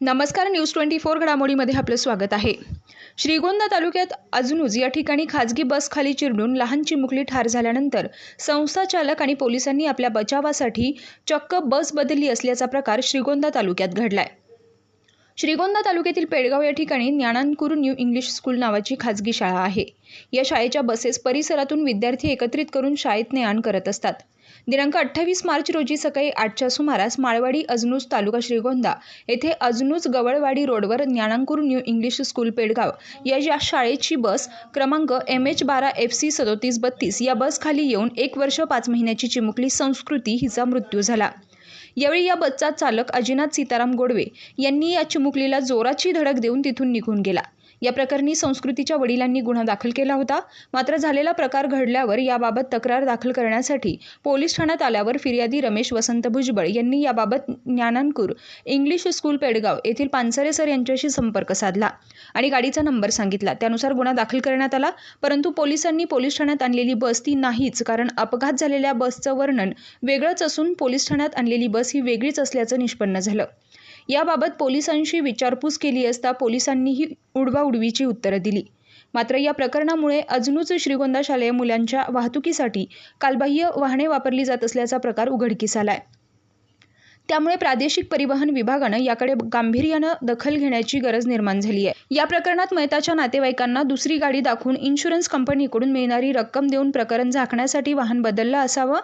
नमस्कार news twenty four घडामोडीमध्ये आपलं स्वागत आहे. श्रीगोंदा तालुक्यात अजनुज या ठिकाणी खाजगी बस खाली चिरडून लहान चिमुकली ठार झाल्यानंतर संस्था चालक आणि पोलिसांनी आपल्या बचावासाठी चक्क बस बदलली असल्याचा प्रकार श्रीगोंदा तालुक्यात घडलाय. श्रीगोंदा तालुक्यातील पेडगाव या ठिकाणी ज्ञानांकुर न्यू इंग्लिश स्कूल नावाची खाजगी शाळा आहे. या शाळेच्या बसेस परिसरातून विद्यार्थी एकत्रित करून शाळेत ने आण करत असतात. दिनांक अठ्ठावीस मार्च रोजी सकाळी आठच्या सुमारास माळवाडी अजनूज तालुका श्रीगोंदा येथे अजनूज गवळवाडी रोडवर Dnyanankur new English school Pedgaon या या शाळेची बस क्रमांक एम एच बारा एफ सी सदोतीस बत्तीस या बसखाली येऊन एक वर्ष पाच महिन्याची चिमुकली संस्कृती हिचा मृत्यू झाला. यावेळी या बसचा चालक अजिनाथ सीताराम गोडवे यांनी या चिमुकलीला जोराची धडक देऊन तिथून निघून गेला. या प्रकरणी संस्कृतीच्या वडिलांनी गुन्हा दाखल केला होता. मात्र झालेला प्रकार घडल्यावर याबाबत तक्रार दाखल करण्यासाठी पोलीस ठाण्यात आल्यावर फिर्यादी रमेश वसंत भुजबळ यांनी याबाबत ज्ञानांकूर इंग्लिश स्कूल पेडगाव येथील पानसरे सर यांच्याशी संपर्क साधला आणि गाडीचा नंबर सांगितला. त्यानुसार गुन्हा दाखल करण्यात आला परंतु पोलिसांनी पोलीस ठाण्यात आणलेली बस ती नाहीच कारण अपघात झालेल्या बसचं वर्णन वेगळंच असून पोलीस ठाण्यात आणलेली बस ही वेगळीच असल्याचं निष्पन्न झालं. याबाबत पोलिसांशी विचारपूस केली असता पोलिसांनीही उडवाउडवीची उत्तरं दिली. मात्र या प्रकरणामुळे अजूनच श्रीगोंदा शालेय मुलांच्या वाहतुकीसाठी कालबाह्य वाहने वापरली जात असल्याचा प्रकार उघडकीस आलाय. त्यामुळे प्रादेशिक परिवहन विभागानं याकडे गांभीर्यानं दखल घेण्याची गरज निर्माण झाली आहे. या प्रकरणात मयताच्या नातेवाईकांना दुसरी गाडी दाखवून इन्शुरन्स कंपनीकडून मिळणारी रक्कम देऊन प्रकरण झाकण्यासाठी वाहन बदललं असावं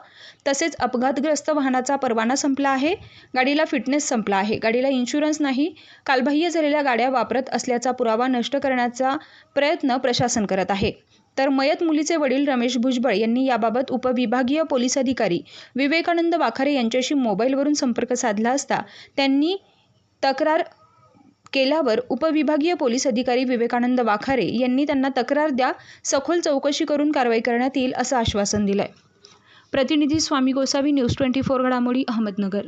तसेच अपघातग्रस्त वाहनाचा परवाना संपला आहे गाडीला फिटनेस संपला आहे. गाडीला इन्शुरन्स नाही कालबाह्य झालेल्या गाड्या वापरत असल्याचा पुरावा नष्ट करण्याचा प्रयत्न प्रशासन करत आहे. तर मयत मुलीचे वडील रमेश भुजबळ यांनी याबाबत उपविभागीय पोलीस अधिकारी विवेकानंद वाखारे यांच्याशी मोबाईलवरून संपर्क साधला असता त्यांनी तक्रार केल्यावर उपविभागीय पोलीस अधिकारी विवेकानंद वाखारे यांनी त्यांना तक्रार द्या सखोल चौकशी करून कारवाई करण्यात येईल असं आश्वासन दिलंय. प्रतिनिधी Swami Gosavi news twenty four घडामोडी अहमदनगर.